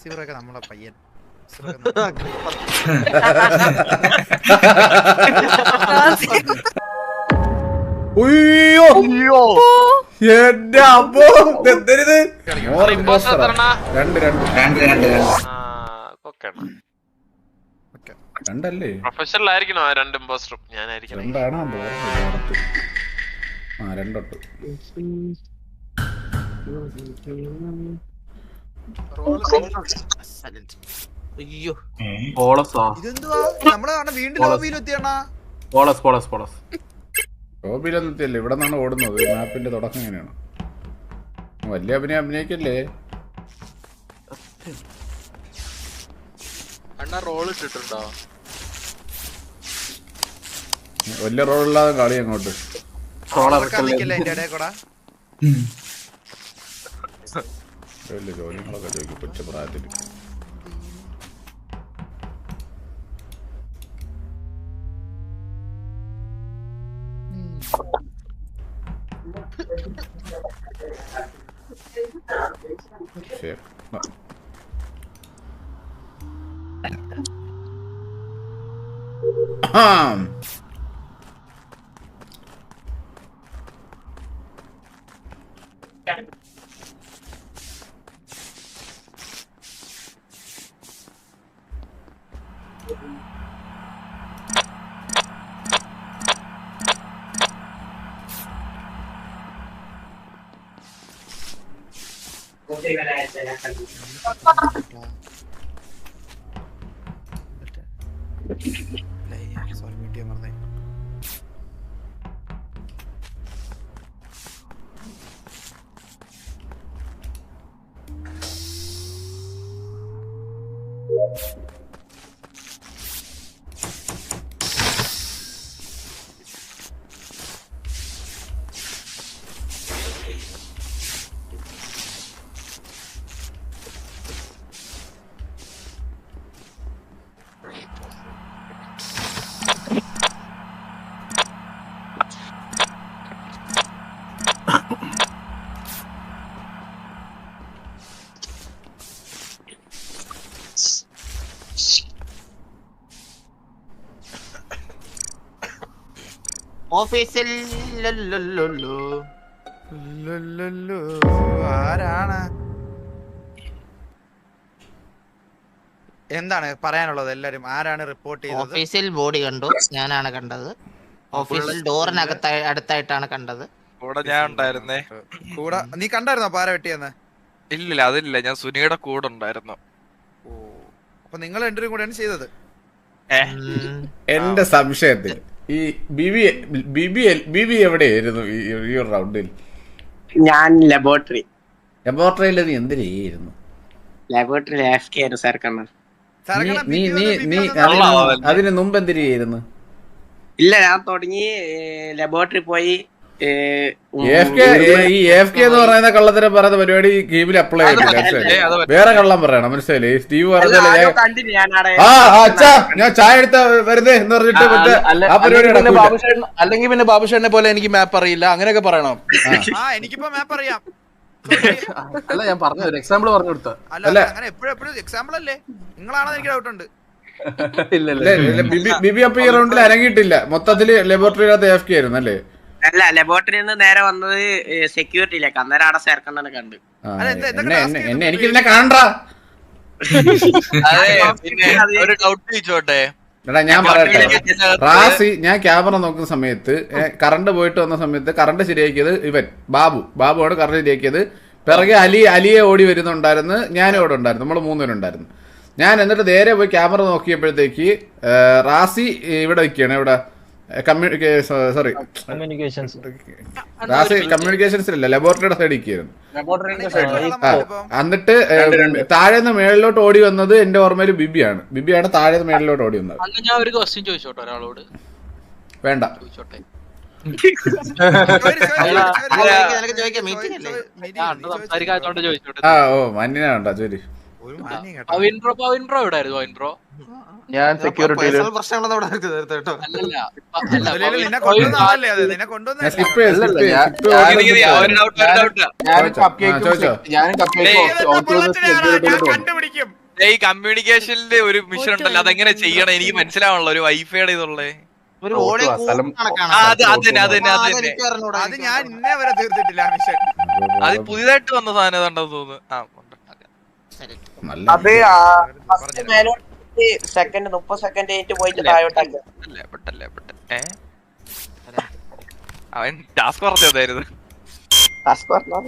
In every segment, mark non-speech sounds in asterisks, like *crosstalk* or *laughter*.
റിസീവറൊക്കെ നമ്മളെ പയ്യൻ. receiver ഒക്കെ ഉയ്യോ എന്റെ അമ്മോ. ഇതെന്തരിത് മോർ ഇമ്പോസ്റ്റർ രണ്ട് രണ്ട് രണ്ട് രണ്ട് രണ്ട്. രണ്ടല്ലേ? പ്രൊഫഷണൽ ആയിരിക്കണോ ആ രണ്ട് ഇമ്പോസ്റ്ററും ഞാനായിരിക്കണം. രണ്ടാണ് ആ രണ്ടൊട്ട്. Silent. അയ്യോ. പോളസാ ഇതെന്തുവാ? നമ്മളെ കാണാൻ വീണ്ടും ലോബിയിൽ എത്തിയണ്ണാ. പോളസ് പോളസ് പോളസ്. ഗോപിയിലൊന്നും എത്തിയല്ലേ. ഇവിടെ നിന്നാണ് ഓടുന്നത്. മാപ്പിന്റെ തുടക്കം എങ്ങനെയാണ് വലിയ അഭിനയം അഭിനയിക്കല്ലേ? അണ്ണാ റോൾ ഇട്ടിട്ടുണ്ടോ? വലിയ റോളില്ലാതെ കളി അങ്ങോട്ട്. ഇടയിൽ കൂടെ? വലിയ ജോലികളൊക്കെ ചോദിക്കും കൊച്ചു പ്രായത്തിൽ ശരി. ആം. സോറി മീഡിയം ചെയ്യാൻ ഓഫീസിൽ. ആരാണ്? എന്താണ് പറയാനുള്ളത് എല്ലാരും? ആരാണ് റിപ്പോർട്ട് ചെയ്തത്? ഓഫീസിൽ ബോഡി കണ്ടു. ഞാനാണ് കണ്ടത്. ഓഫീസിൽ ഡോറിനകത്ത് അടുത്തായിട്ടാണ് കണ്ടത്. കൂടെ ഞാൻ ഉണ്ടായിരുന്നേ. കൂടെ നീ കണ്ടായിരുന്നോ പാര വെട്ടിയെന്ന്? ഇല്ലില്ല അതില്ല. ഞാൻ സുനിയുടെ കൂടെ ഉണ്ടായിരുന്നു. ഓ. അപ്പൊ നിങ്ങൾ രണ്ടുപേരും കൂടെയാണ് ചെയ്തത്. എന്റെ സംശയത്തിൽ ഈ ബിബി ബിബി ബിബി എവിടെയായിരുന്നു ഈ ഈ ഒരു റൗണ്ടിൽ? ഞാൻ ലബോറട്ടറി ലബോറട്ടറിയിൽ നീ എന്തിനായിരുന്നു ലബോറട്ടറി എഫ് കെ ആയിരുന്നു സാർ കണ്ണ. സാറേ, നീ നീ നീ അതിന് മുമ്പ് എന്തിനായിരുന്നു ഇല്ല ഞാൻ തുടങ്ങി ലബോറട്ടറി പോയി ഈ എഫ് കെ എന്ന് പറയുന്ന കള്ളത്തരം പറയുന്ന പരിപാടി ഗെയിമിൽ അപ്ലൈ ചെയ്തില്ല വേറെ കള്ളം പറയണം മനസ്സിലായില്ലേ? സ്റ്റീവ് പറഞ്ഞല്ലേ ആ അച്ഛാ ഞാൻ ചായ എടുത്ത വരുന്നേ എന്ന് പറഞ്ഞിട്ട് മറ്റേ ആ പരിപാടി പിന്നെ നടക്കൂല. അല്ലെങ്കിൽ പിന്നെ ബാബുഷേട്ടനെ പോലെ എനിക്ക് മാപ്പ് അറിയില്ല. അങ്ങനെയൊക്കെ പറയണം? ആ. എനിക്കിപ്പോ മാപ്പ് അറിയാം. *laughs* അല്ല ഞാൻ പറഞ്ഞു ഒരു എക്സാമ്പിൾ പറഞ്ഞു കൊടുത്ത അല്ല. അങ്ങനെ എപ്പോഴും എപ്പോഴും എക്സാമ്പിൾ അല്ലേ? നിങ്ങളാണെന്ന് എനിക്ക് ഡൗട്ട് ഉണ്ട്. ബിബി അപ്പൊ ഈ റൗണ്ടിൽ അരങ്ങിയിട്ടില്ല മൊത്തത്തിൽ ലബോറട്ടറിയിലകത്ത് എഫ് കെ ആയിരുന്നു അല്ലേ? അല്ല ലബോറട്ടറിയിൽ നിന്ന് നേരെ വന്നത് സെക്യൂരിറ്റിയിലേക്ക് അന്നേരം അവിടെ ചേർക്കണ്ടെന്ന് കണ്ട്. എന്നെ എനിക്ക് ഇതിനെ കാണണ്ടാ? അതെ *laughs* ഒരു ഡൗട്ട് ചോദിച്ചോട്ടെ? എടാ ഞാൻ പറയട്ടെ. റാസി ഞാൻ ക്യാമറ നോക്കുന്ന സമയത്ത് കറണ്ട് പോയിട്ട് വന്ന സമയത്ത് കറണ്ട് ശരിയാക്കിയത് ഇവൻ ബാബു. ബാബുവാണ് കറണ്ട് ശരിയാക്കിയത്. പിറകെ അലി അലിയെ ഓടി വരുന്നുണ്ടായിരുന്നു. ഞാനും ഇവിടെ ഉണ്ടായിരുന്നു. നമ്മൾ മൂന്നുപേരുണ്ടായിരുന്നു ഞാൻ എന്നിട്ട് നേരെ പോയി ക്യാമറ നോക്കിയപ്പോഴത്തേക്ക് റാസി ഇവിടെ നിൽക്കുകയാണ്. ഇവിടെ സോറി കമ്മ്യൂണിക്കേഷൻസ് റാസി കമ്മ്യൂണിക്കേഷൻസിലല്ല ലബോറട്ടറിയുടെ ഇപ്പം എന്നിട്ട് താഴെ നിന്ന് മേളിലോട്ട് ഓടി വന്നത് എന്റെ ഓർമ്മയിൽ ബിബിയാണ് ബിബിയാണ് താഴേന്ന് മേളിലോട്ട് ഓടി വന്നത് അന്ന് ഞാൻ ഒരു ക്വസ്റ്റ്യൻ ചോദിച്ചോട്ടെ ഒരാളോട് വേണ്ട ചോദിച്ചോട്ടെ അല്ല, നിനക്ക് ചോദിക്കാം, meeting അല്ലേ? ആ ഓ മഞ്ഞിനാണ്ടോ ജോലി എവിടായിരുന്നു ഞാൻ സെക്യൂരിറ്റി *laughs* ഈ കമ്മ്യൂണിക്കേഷനിലെ ഒരു മിഷൻ ഉണ്ടല്ലോ അതെങ്ങനെ ചെയ്യണം? എനിക്ക് മനസ്സിലാവണല്ലോ ഒരു വൈഫൈയുടെ ഇതുള്ളേ. അത് ഞാൻ ഇന്നേ വരെ തീർത്തിട്ടില്ല മിഷൻ പുതിയതായിട്ട് വന്ന സാധനം ഉണ്ടെന്ന് തോന്നുന്നു. ആ അത് മേലോട്ട് സെക്കൻഡ് മുപ്പത് സെക്കൻഡ് കഴിഞ്ഞിട്ട് പോയിട്ട് താഴോട്ടാക്കി അവൻ ടാസ്ക് പറഞ്ഞു ടാസ്ക് പറഞ്ഞാൽ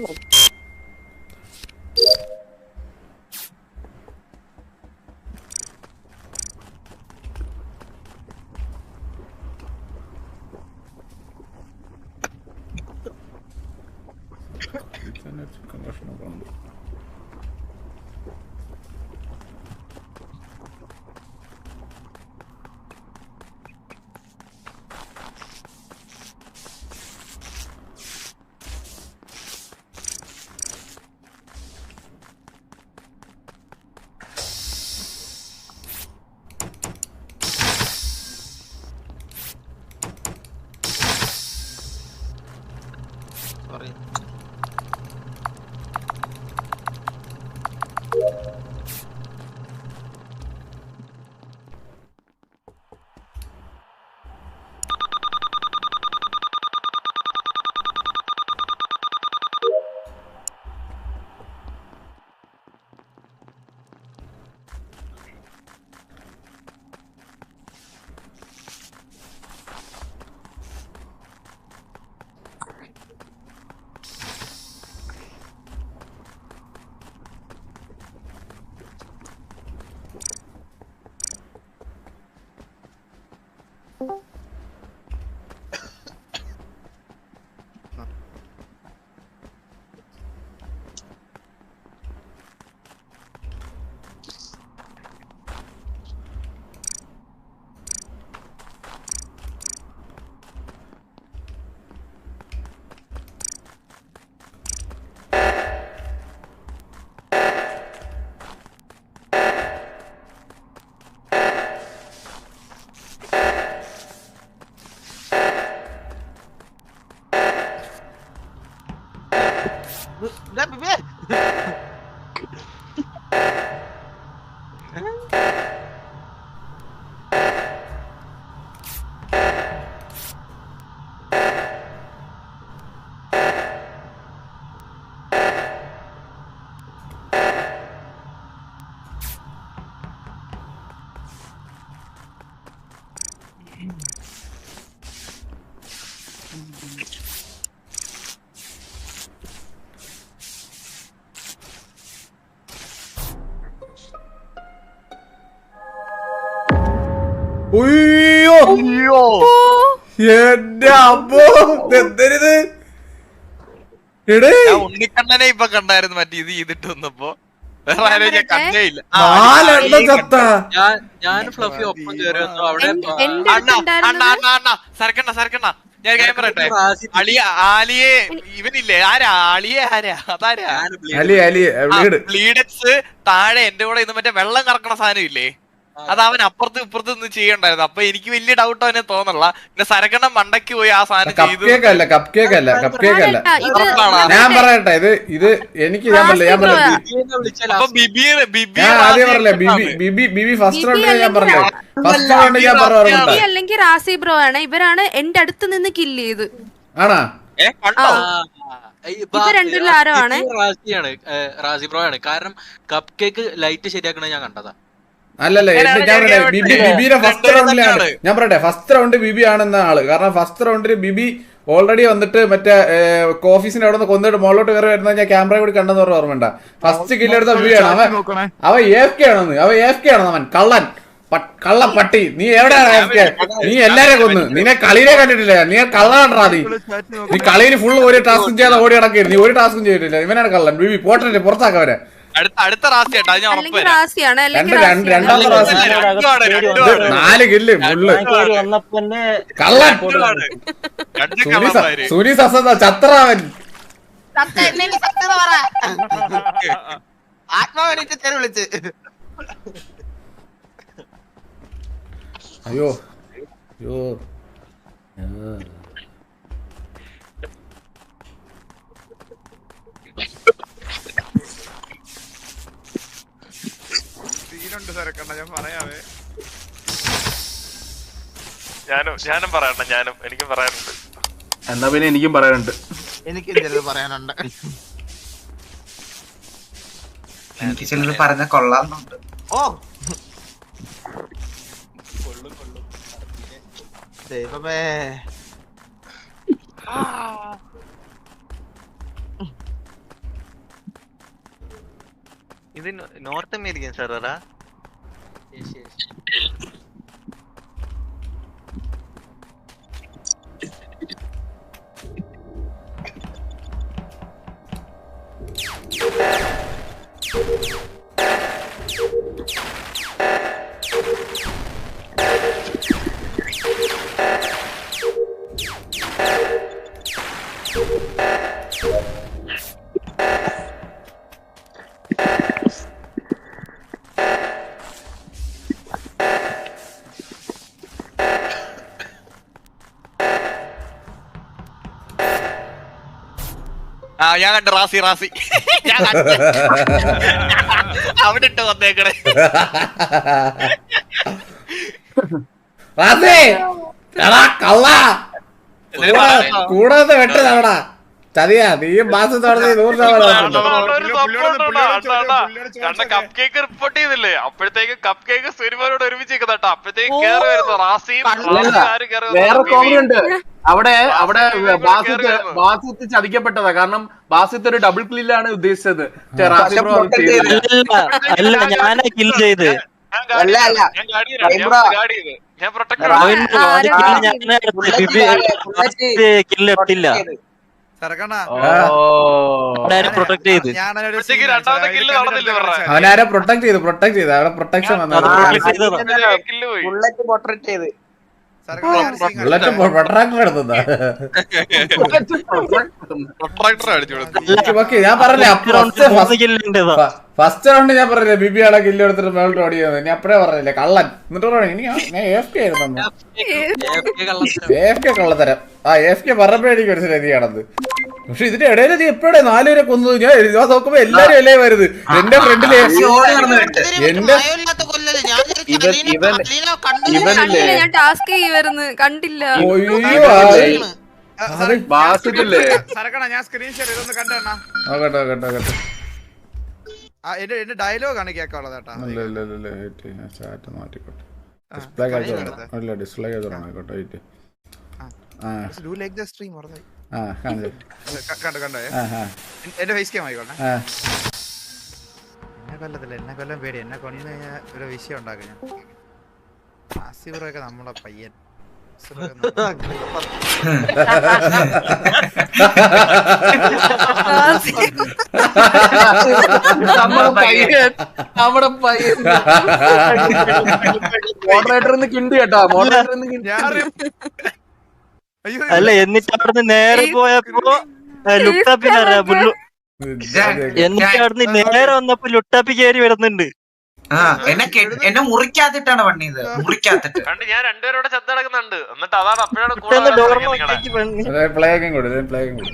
എന്റെ അമ്മോ എന്തരിത്? ഉണ്ണിക്കണ്ണനെ ഇപ്പൊ കണ്ടായിരുന്നു മറ്റേ ഇത് ചെയ്തിട്ട് വന്നപ്പോ. വേറെ ആരെയും ഞാൻ കണ്ടേ? ഇല്ല ആ, നാലെണ്ണ ചത്ത. ഞാൻ ഞാൻ ഫ്ലഫി ഒപ്പം കയറി വന്നു അവിടെ എൻ- എന്റെ അണ്ണ അണ്ണ അടുത്തുണ്ടായിരുന്നത് അണ്ണ അണ്ണ സരക്കണ്ണ സരക്കണ്ണ. ഞാൻ കാര്യം പറയട്ടെ അളിയ ആലിയെ ഇവനില്ലേ? ആരാ? ആലിയെ ആരാ? അതാരാ? ബ്ലീഡക്സ് താഴെ എന്റെ കൂടെ ഇന്ന് മറ്റേ വെള്ളം കറക്കണ സാധനം ഇല്ലേ? അത് അവൻ അപ്പുറത്ത് ഇപ്പുറത്ത് നിന്ന് ചെയ്യണ്ടായിരുന്നു. അപ്പൊ എനിക്ക് വലിയ ഡൗട്ട് അവനെ തോന്നല്ല പിന്നെ സരകണ്ണം മണ്ടയ്ക്ക് പോയി ആ സാധനം കപ്പ് കേക്ക് അല്ല കപ്പ് കേക്ക് അല്ല കപ്പ് കേക്ക് അല്ല? ഞാൻ പറയട്ടെ ഇത് ഇത് എനിക്ക് ഞാൻ പറഞ്ഞില്ല ഞാൻ പറഞ്ഞില്ല? ആദ്യം പറഞ്ഞില്ലേ ബിബി ബിബി ബിബി ഫസ്റ്റ് റൗണ്ട് ഞാൻ പറഞ്ഞില്ല? ഫസ്റ്റ് റൗണ്ട് ഞാൻ പറഞ്ഞു അല്ലെങ്കിൽ റാസി ബ്രോ ആണ്. ഇവരാണ് എന്റെ അടുത്ത് നിന്ന് കില്ല് ചെയ്ത്. ആണാ? ആണ്? റാസിയാണ് റാസി ബ്രോ ആണ്. കാരണം കപ്പ് കേക്ക് ലൈറ്റ് ശരിയാക്കണ ഞാൻ കണ്ടതാ. അല്ലല്ല ഞാൻ ബിബി ബിബിയുടെ ഫസ്റ്റ് റൗണ്ടിലാണ് ഞാൻ പറയട്ടെ ഫസ്റ്റ് റൗണ്ട് ബിബി ആണെന്ന ആൾ. കാരണം ഫസ്റ്റ് റൗണ്ടിൽ ബിബി ഓൾറെഡി വന്നിട്ട് മറ്റേ ഓഫീസിന്റെ അവിടെ നിന്ന് കൊന്നിട്ട് മുകളിലോട്ട് കയറി വരുന്ന ഞാൻ ക്യാമറ കൂടി കണ്ടെന്ന് പറഞ്ഞ ഓർമ്മണ്ട ഫസ്റ്റ് കില്ലെടുത്ത ബിബിയാണ്. അവൻ അവൻ എഫ് കെ ആണെന്ന്. അവ എഫ് കെ ആണെന്ന് അവൻ. കള്ളൻ. കള്ള പട്ടി. നീ എവിടെയാണ് എഫ് കെ നീ എല്ലാരെ കൊന്ന്. നിന്നെ കളിയിലെ കണ്ടിട്ടില്ല നീ കള്ളാണ്ടാ നീ. നീ കളിയിൽ ഫുൾ ഒരു ടാസ്കും ചെയ്യാതെ ഓടി നടക്കരുത്. നീ ഒരു ടാസ്കും ചെയ്തിട്ടില്ല. ഇവനാണ് കള്ളൻ. ബിബി പോട്ടെ പുറത്താക്കവരെ അടുത്ത അടുത്ത റാസി കേട്ടോ അത് ഞാൻ നാല് കില്ല് ഫുള്ള്. കള്ളൻ. സുനി ചത്രാവൻ സത്യം, എന്നെ ആ. തിരക്കണ്ട ഞാൻ പറയാവേ. ഞാനും ഞാനും പറയണ്ട ഞാനും. എനിക്കും പറയാനുണ്ട് എന്നാ പിന്നെ എനിക്കും പറയാനുണ്ട്. എനിക്കും ചിലത് പറയാനുണ്ട്. എനിക്ക് ചിലത് പറഞ്ഞ കൊള്ളാന്നുണ്ട് ഓ! ദൈവമേ. ഇത് നോർത്ത് അമേരിക്കൻ സെർവറാ? ആ ഞാൻ കണ്ടു റാസി റാസി. *laughs* ഞാൻ. അവിടെ ഇട്ട് വന്നേക്കണേ. റാസി! എടാ, കള്ളാ! കൂടാതെ കൂടെ വെട്ടതാടാ ചതിയാ നീയും മാസം തുടങ്ങി നൂറ് ശതമാനം ഒരു കപ്പ് കേക്ക് റിപ്പോർട്ട് ചെയ്തില്ലേ അപ്പോഴത്തേക്ക് കപ്പ് കേക്ക് സുരിമോനോട് ഒരുമിച്ച് നിൽക്കുന്നുട്ടോ അപ്പോഴത്തേക്ക് കേറി വരുന്നു റാസിയും വേറെ. കോമഡി ഉണ്ട്. അവിടെ അവിടെ ബാസിത്ത്. ബാസിത്ത് ചതിക്കപ്പെട്ടതാ. കാരണം ബാസിത്ത് ഒരു ഡബിൾ കില്ലാണ് ഉദ്ദേശിച്ചത്. അല്ല ഞാനാ കിൽ ചെയ്ത്. അല്ല, അല്ല. ഞാൻ. ഞാൻ പ്രൊട്ടക്ട് ചെയ്ത്. അവനാരും പ്രൊട്ടക്ട് ചെയ്ത്. അവനാരെ അവിടെ പ്രൊട്ടക്ഷൻ വന്നത് ഞാൻ പറഞ്ഞില്ലേ ഫസ്റ്റ് റൗണ്ട് ഞാൻ പറഞ്ഞില്ലേ ബിബി ആളെ കില്ല് എടുത്തിട്ട് മേളിട്ട് ഓടിയത് ഞാൻ അപ്പഴേ പറഞ്ഞില്ലേ കള്ളൻ എന്നിട്ട് ഞാൻ- എഫ് കെ ആയിരുന്നു എഫ് കെ കള്ളത്തരം ആ എഫ് കെ പറഞ്ഞപ്പോഴേ എനിക്ക് നീ ആണെന്ന് പക്ഷെ ഇതിന്റെ ഇടയിൽ നീ എപ്പോഴേ നാലുപേരെ കൊന്നു ഞാൻ നോക്കുമ്പോ എല്ലാരും ഇലയെ വരുത് എന്റെ ഫ്രണ്ടിലെ. എന്റെ- ഇവൻ- ഇവൻ- ഇവനില്ലേ? ഞാൻ ടാസ്ക് ചെയ്യുമായിരുന്നു കണ്ടില്ല. ബാസിത്തില്ലേ സരക്കണ്ണ ഞാൻ സ്ക്രീൻഷോട്ട് ഇതൊന്ന് കണ്ടെണ്ണ നോക്കട്ടെ നോക്കട്ടെ നോക്കട്ടെ എന്റെ എന്റെ ഡയലോഗ് ആണ് കേൾക്കാനുള്ളത് കേട്ടാ. ഇല്ല ഇല്ല ഇല്ല ഇല്ല ചാറ്റ് മാറ്റിക്കോട്ടെ. ഡിസ്പ്ലേ കാഴ്ച അല്ല ഡിസ്പ്ലേ കാഴ്ച ആയിക്കോട്ടെ വെയിറ്റ് ആ. ആ. ഡു ദ സ്ട്രീം പറഞ്ഞു ആ കണ്ടു? കണ്ടു കണ്ടോ ആ ആ. എന്റെ ഫേസ് ക്യാം ആയിക്കോട്ടെ. ആ. എന്നെ കൊല്ലത്തില്ല എന്നെ കൊല്ലം പേടി. എന്നെ കൊന്നു കഴിഞ്ഞാൽ ഒരു വിഷയം ഉണ്ടാക്കും ഞാൻ. ആസിബറൊക്കെ നമ്മളെ *laughs* പയ്യൻ. നമ്മുടെ പയ്യൻ. മോഡറേറ്ററിൽ നിന്ന് മോഡറേറ്ററിന്ന് കിണ്ടി കേട്ടോ. മോഡറേറ്ററിന്ന് കിണ്ടി. അല്ല എന്നിട്ട് അവിടുന്ന് നേരെ പോയപ്പോ ലുട്ടാപ്പിനാ ബുള്ളു എന്നിട്ട് അവിടുന്ന് നേരെ വന്നപ്പോ ലുട്ടാപ്പി കയറി വരുന്നുണ്ട്. എന്നെ എന്നെ മുറിക്കാത്തിട്ടാണ് പണിയത് മുറിക്കാത്തിട്ട്. *laughs* കണ്ട് ഞാൻ രണ്ടുപേരോടെ ചത്തടക്കുന്നുണ്ട് എന്നിട്ട് അതാണ് അപ്പോഴാണ് കൂടെ പ്ലേഗും കൂടി പ്ലേഗും കൂടി.